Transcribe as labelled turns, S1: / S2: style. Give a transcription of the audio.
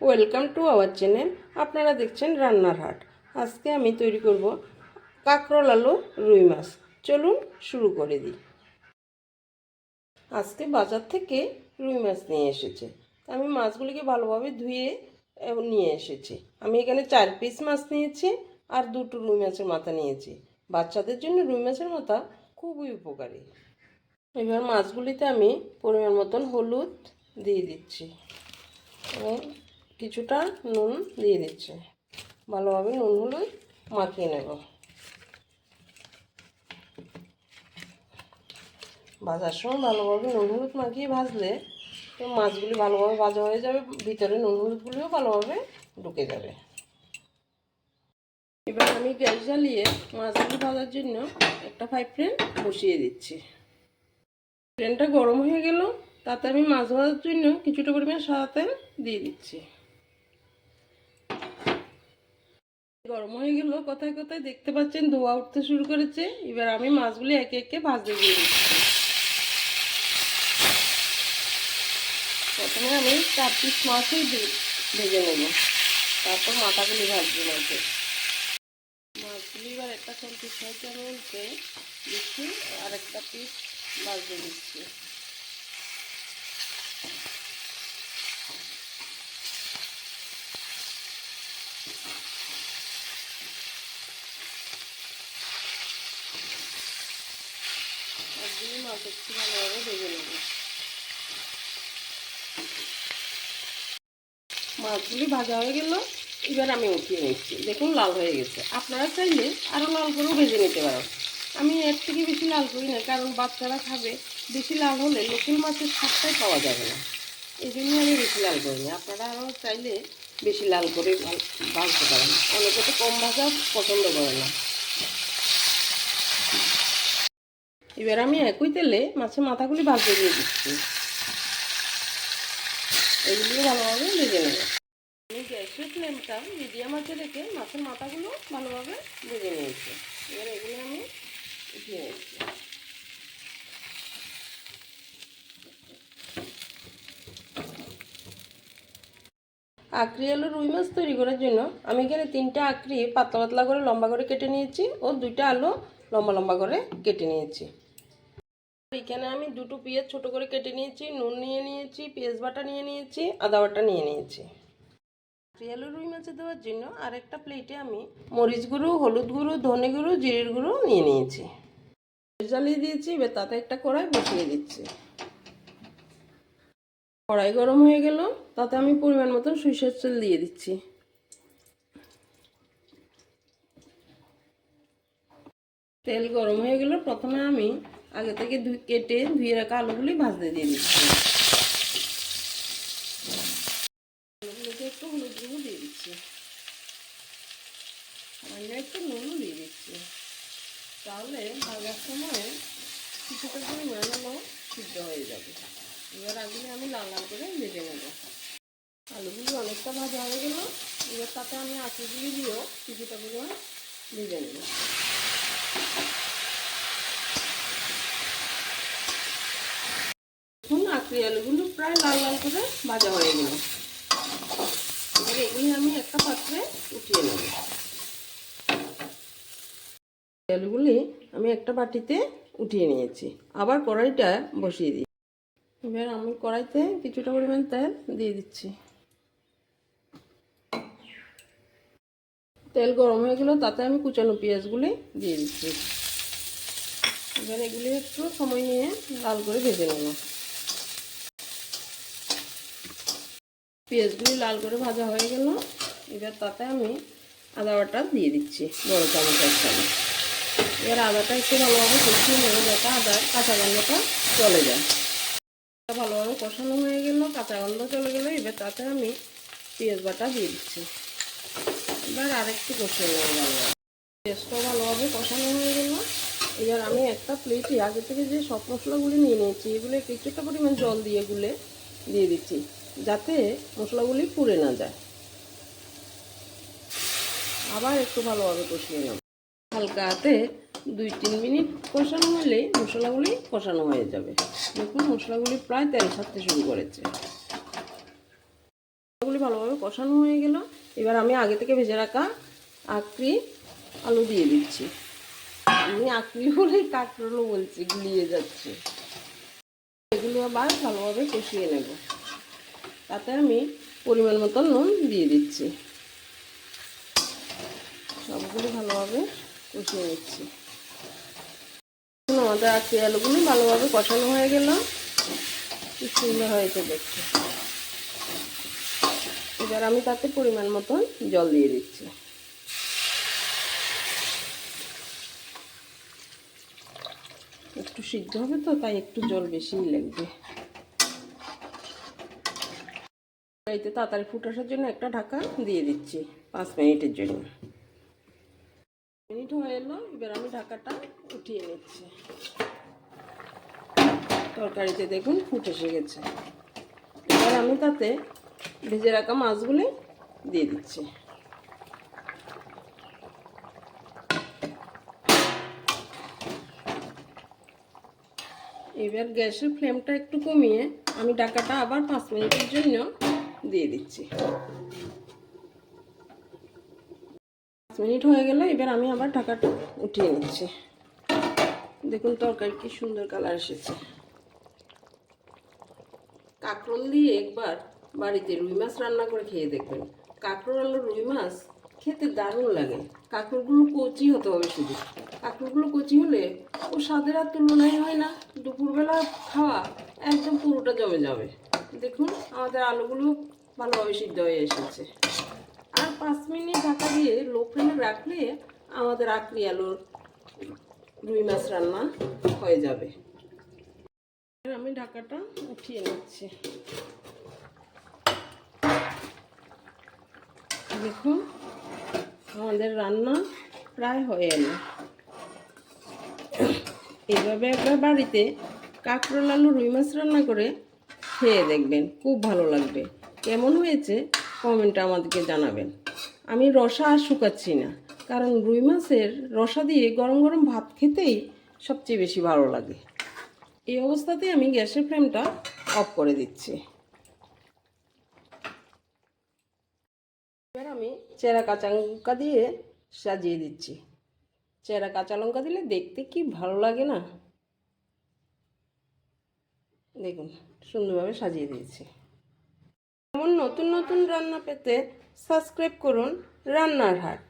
S1: Welcome to our channel আপনারা দেখছেন রান্নার হাট। আজকে আমি তৈরি করব কাঁকরোল আলু রুই মাছ। চলুন শুরু করে দিই। আজকে বাজার থেকে রুই মাছ নিয়ে এসেছে। আমি মাছগুলিকে ভালোভাবে ধুয়ে নিয়ে এসেছি। আমি এখানে চার পিস মাছ নিয়েছি আর দুটো রুই মাছের মাথা নিয়েছি। বাচ্চাদের জন্য রুই মাছের মাথা খুবই উপকারী। এবার মাছগুলিতে আমি পরিমাণ মতন হলুদ দিয়ে দিচ্ছি। এবং কিছুটা নুন দিয়ে দিচ্ছি। ভালোভাবে নুন হলুদ মাখিয়ে নেব। ভাজার সময় ভালোভাবে নুন হলুদ মাখিয়ে ভাজলে মাছগুলি ভালোভাবে ভাজা হয়ে যাবে, ভিতরে নুন হলুদগুলিও ভালোভাবে ঢুকে যাবে। এবার আমি গ্যাস জ্বালিয়ে মাছগুলি ভাজার জন্য একটা ফ্রাই প্যান বসিয়ে দিচ্ছি। প্যানটা গরম হয়ে গেল, তাতে আমি মাছ ভাজার জন্য কিছুটা পরিমাণ সাদা তেল দিয়ে দিচ্ছি। গরম হয়ে গেল, কোথায় কোথায় দেখতে পাচ্ছেন? ধোয়া উঠতে শুরু করেছে। এবার আমি মাছগুলি একে একে ভাজতে দিয়ে দিচ্ছি। প্রথমে আমি চার পিস মাছই ভেজে নেব। তারপর মাথাগুলি ভাজবো মাছে মাছগুলি এবার একটা খুন্তি সাহায্যে আমি উল্টে দিচ্ছি, আর একটা পিস ভাজতে দিচ্ছি। ভালোভাবে ভেজে মাছগুলি ভাজা হয়ে গেল। এবার আমি উঠিয়ে নিচ্ছি। দেখুন, লাল হয়ে গেছে। আপনারা চাইলে আরও লাল করেও ভেজে নিতে পারেন। আমি এর থেকে বেশি লাল করি না, কারণ বাচ্চারা খাবে। বেশি লাল হলে লোকেল মাছের স্বাদটাই পাওয়া যাবে না। এই জন্য আমি বেশি লাল করি না আপনারা আরও চাইলে বেশি লাল করে ভাজতে পারেন। অনেকে তো কম ভাজা পছন্দ করে না। এবার আমি একই তেলে মাছের মাথাগুলি ভাজতে দিয়ে দিচ্ছি। এগুলিও ভালোভাবে ভেজে নেব। আমি গ্যাসের ফ্লেমটা মিডিয়াম আঁচে রেখে মাছের মাথাগুলো ভালোভাবে ভেজে নিয়েছি। এবার এগুলো আমি উঠিয়ে নিচ্ছি। আঁকড়ি আলু রুই মাছ তৈরি করার জন্য আমি এখানে তিনটা আঁকড়ি পাতলা পাতলা করে লম্বা করে কেটে নিয়েছি ও দুইটা আলু লম্বা লম্বা করে কেটে নিয়েছি। এখানে আমি দুটো পেঁয়াজ ছোট করে কেটে নিয়েছি নুন নিয়ে নিয়েছি পেঁয়াজ বাটা নিয়ে নিয়েছি আদা বাটা নিয়ে নিয়েছি। আলু রুই মাছে দেওয়ার জন্য আরেকটা প্লেটে আমি মরিচ গুঁড়ো হলুদ গুঁড়ো ধনে গুঁড়ো জিরের গুঁড়ো নিয়ে নিয়েছি। জ্বালিয়ে দিয়েছি এবার তাতে একটা কড়াই বসিয়ে দিচ্ছি। কড়াই গরম হয়ে গেল তাতে আমি পরিমাণ মতন সরিষার তেল দিয়ে দিচ্ছি। তেল গরম হয়ে গেল প্রথমে আমি আগে থেকে কেটে ধুয়ে রাখা আলুগুলি ভাজতে দিয়ে দিচ্ছি। আলুগুলোকে একটু হলুদ গুঁড়ো দিয়ে দিচ্ছি। সামান্য একটু নুনও দিয়ে দিচ্ছি। তাহলে ভাজার সময় কিছুটা পরিমাণ হলো সিদ্ধ হয়ে যাবে। এবার আগুনে আমি লাল লাল করে ভেজে নেব। আলুগুলি অনেকটা ভাজা হয়ে গেল। এবার তাতে আমি আঁচুগুলি দিয়েও কিছুটা পরিমাণ ভেজে নেব। এখন আঁকড়ি আলুগুলো প্রায় লাল লাল করে ভাজা হয়ে গেল। এবার এগুলি আমি একটা পাত্রে উঠিয়ে নেব। আলুগুলি আমি একটা বাটিতে উঠিয়ে নিয়েছি। আবার কড়াইটা বসিয়ে দিই। এবার আমি কড়াইতে কিছুটা পরিমাণ তেল দিয়ে দিচ্ছি। তেল গরম হয়ে গেল, তাতে আমি কুচানো পেঁয়াজগুলি দিয়ে দিচ্ছি। এবার এগুলি একটু সময় নিয়ে লাল করে ভেজে নেব। পেঁয়াজগুলি লাল করে ভাজা হয়ে গেল। এবার তাতে আমি আদা বাটা দিয়ে দিচ্ছি, বড় চামচ এক চামচ। এবার আদাটা একটু ভালোভাবে কষিয়ে নেব যাতে আদার কাঁচা গন্ধটা চলে যায়। ভালোভাবে কষানো হয়ে গেল, কাঁচা গন্ধ চলে গেল। এবার তাতে আমি পেঁয়াজ বাটা দিয়ে দিচ্ছি। এবার আরেকটু কষিয়ে নেব ভালোভাবে। পেঁয়াজটাও ভালোভাবে কষানো হয়ে গেল। এবার আমি একটা প্লেটে আগে থেকে যে সব মশলাগুলি নিয়ে নিয়েছি, এগুলো কিছুটা পরিমাণ জল দিয়ে গুলে দিয়ে দিচ্ছি। যাতে মশলাগুলি পুড়ে না যায়। আবার একটু ভালোভাবে কষিয়ে নেব। হালকা হাতে দুই তিন মিনিট কষানো হলেই মশলাগুলি কষানো হয়ে যাবে। দেখুন, মশলাগুলি প্রায় তেল ছাড়তে শুরু করেছে। মশলাগুলি ভালোভাবে কষানো হয়ে গেল। এবার আমি আগে থেকে ভেজে রাখা আকরি আলু দিয়ে দিচ্ছি। আমি আকরি বলেই কাঁকরোলও বলছি, গুলিয়ে যাচ্ছে। এগুলো আবার ভালোভাবে কষিয়ে নেব। তাতে আমি পরিমাণ মতন নুন দিয়ে দিচ্ছি। সবগুলো ভালোভাবে কষিয়ে নিচ্ছি। আমাদের আখি আলুগুলো ভালোভাবে কষানো হয়ে গেল। সুন্দর হয়েছে দেখতে। এবার আমি তাতে পরিমাণ মতন জল দিয়ে দিচ্ছি। একটু সিদ্ধ হবে তো, তাই একটু জল বেশিই লাগবে। এতে তাড়াতাড়ি ফুট আসার জন্য একটা ঢাকা দিয়ে দিচ্ছি, পাঁচ মিনিটের জন্য। মিনিট হয়ে এলো, এবার আমি ঢাকাটা উঠিয়ে নিচ্ছি। তরকারিতে দেখুন ফুট এসে গেছে। এবার আমি তাতে ভেজে রাখা মাছগুলি দিয়ে দিচ্ছি। এবার গ্যাসের ফ্লেমটা একটু কমিয়ে আমি ঢাকাটা আবার পাঁচ মিনিটের জন্য দিয়ে দিচ্ছি। পাঁচ মিনিট হয়ে গেলে, এবার আমি আবার ঢাকাটা উঠিয়ে নিচ্ছি। দেখুন তরকারি কি সুন্দর কালার এসেছে। কাঁকরোল দিয়ে একবার বাড়িতে রুই মাছ রান্না করে খেয়ে দেখবেন। কাঁকরোল আলু রুই মাছ খেতে দারুণ লাগে। কাঁকরোলগুলো কচি হতে হবে শুধু। কাঁকরোলগুলো কচি হলে ও স্বাদের আর তুলনায় হয় না। দুপুরবেলা খাওয়া একদম পুরোটা জমে যাবে। দেখুন, আমাদের আলুগুলো ভালোভাবে সিদ্ধ হয়ে এসেছে। আর পাঁচ মিনিট ঢাকা দিয়ে লো ফ্লেমে রাখলে আমাদের আকরি আলুর রুই মাছ রান্না হয়ে যাবে। আমি ঢাকাটা উঠিয়ে নিচ্ছি। দেখুন, আমাদের রান্না প্রায় হয়ে এলো। এইভাবে একবার বাড়িতে কাঁকরোল আলু রুই মাছ রান্না করে খেয়ে দেখবেন, খুব ভালো লাগবে। কেমন হয়েছে? কমেন্টে আমাদেরকে জানাবেন। আমি রসা আর শুকাচ্ছি না, কারণ রুই মাছের রসা দিয়ে গরম গরম ভাত খেতেই সবচেয়ে বেশি ভালো লাগে। এই অবস্থাতে আমি গ্যাসের ফ্লেমটা অফ করে দিচ্ছি। এবার আমি চেরা কাঁচা লঙ্কা দিয়ে সাজিয়ে দিচ্ছি। চেরা কাঁচা লঙ্কা দিলে দেখতে কি ভালো লাগে না? দেখুন সুন্দরভাবে সাজিয়ে দিয়েছি। এমন নতুন নতুন রান্না পেতে সাবস্ক্রাইব করুন রান্নার হাট।